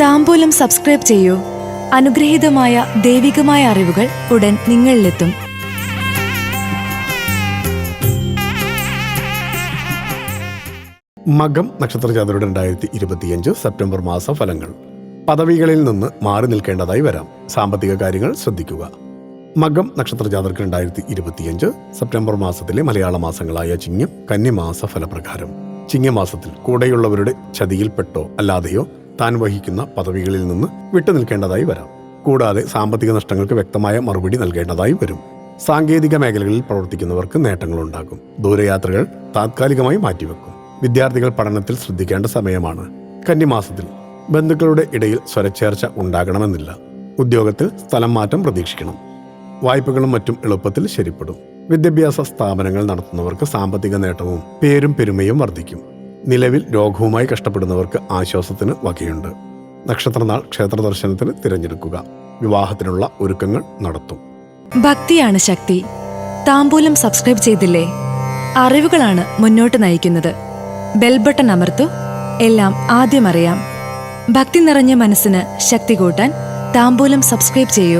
താമ്പൂലം subscribe ചെയ്യൂ. അനുഗ്രഹീതമായ ദൈവികമായ അറിവുകൾ ഉടൻ നിങ്ങളിലെത്തും. മകം നക്ഷത്ര ജാതരുടെ രണ്ടായിരത്തി ഇരുപത്തിയഞ്ച് സെപ്റ്റംബർ മാസ ഫലങ്ങൾ. പദവികളിൽ നിന്ന് മാറി നിൽക്കേണ്ടതായി വരാം. സാമ്പത്തിക കാര്യങ്ങൾ ശ്രദ്ധിക്കുക. മകം നക്ഷത്ര ജാതർക്ക് രണ്ടായിരത്തി ഇരുപത്തിയഞ്ച് സെപ്റ്റംബർ മാസത്തിലെ മലയാള മാസങ്ങളായ ചിങ്ങം കന്യമാസ ഫലപ്രകാരം. ചിങ്ങമാസത്തിൽ കൂടെയുള്ളവരുടെ ചതിയിൽപ്പെട്ടോ അല്ലാതെയോ താൻ വഹിക്കുന്ന പദവികളിൽ നിന്ന് വിട്ടുനിൽക്കേണ്ടതായി വരാം. കൂടാതെ സാമ്പത്തിക നഷ്ടങ്ങൾക്ക് വ്യക്തമായ മറുപടി നൽകേണ്ടതായി വരും. സാങ്കേതിക മേഖലകളിൽ പ്രവർത്തിക്കുന്നവർക്ക് നേട്ടങ്ങളുണ്ടാകും. ദൂരയാത്രകൾ താത്കാലികമായി മാറ്റിവെക്കും. വിദ്യാർത്ഥികൾ പഠനത്തിൽ ശ്രദ്ധിക്കേണ്ട സമയമാണ്. കന്നിമാസത്തിൽ ബന്ധുക്കളുടെ ഇടയിൽ സ്വരച്ചേർച്ച ഉണ്ടാകണമെന്നില്ല. ഉദ്യോഗത്തിൽ സ്ഥലം മാറ്റം പ്രതീക്ഷിക്കണം. വായ്പകളും മറ്റും എളുപ്പത്തിൽ ശരിപ്പെടും. വിദ്യാഭ്യാസ സ്ഥാപനങ്ങൾ നടത്തുന്നവർക്ക് സാമ്പത്തിക നേട്ടവും പേരും പെരുമയും വർദ്ധിക്കും. നിലവിൽ രോഗവുമായി കഷ്ടപ്പെടുന്നവർക്ക് ആശ്വാസത്തിന് വകയുണ്ട്. നക്ഷത്രനാൾ ക്ഷേത്ര ദർശനത്തിന് തിരഞ്ഞെടുക്കുക. വിവാഹത്തിനുള്ള ഒരുക്കങ്ങൾ നടത്തും. ഭക്തിയാണ് ശക്തി. താമ്പൂലം സബ്സ്ക്രൈബ് ചെയ്തില്ലേ? അറിവുകളാണ് മുന്നോട്ട് നയിക്കുന്നത്. ബെൽബട്ടൺ അമർത്തു. എല്ലാം ആദ്യം അറിയാം. ഭക്തി നിറഞ്ഞ മനസ്സിന് ശക്തി കൂട്ടാൻ താമ്പൂലം സബ്സ്ക്രൈബ് ചെയ്യൂ.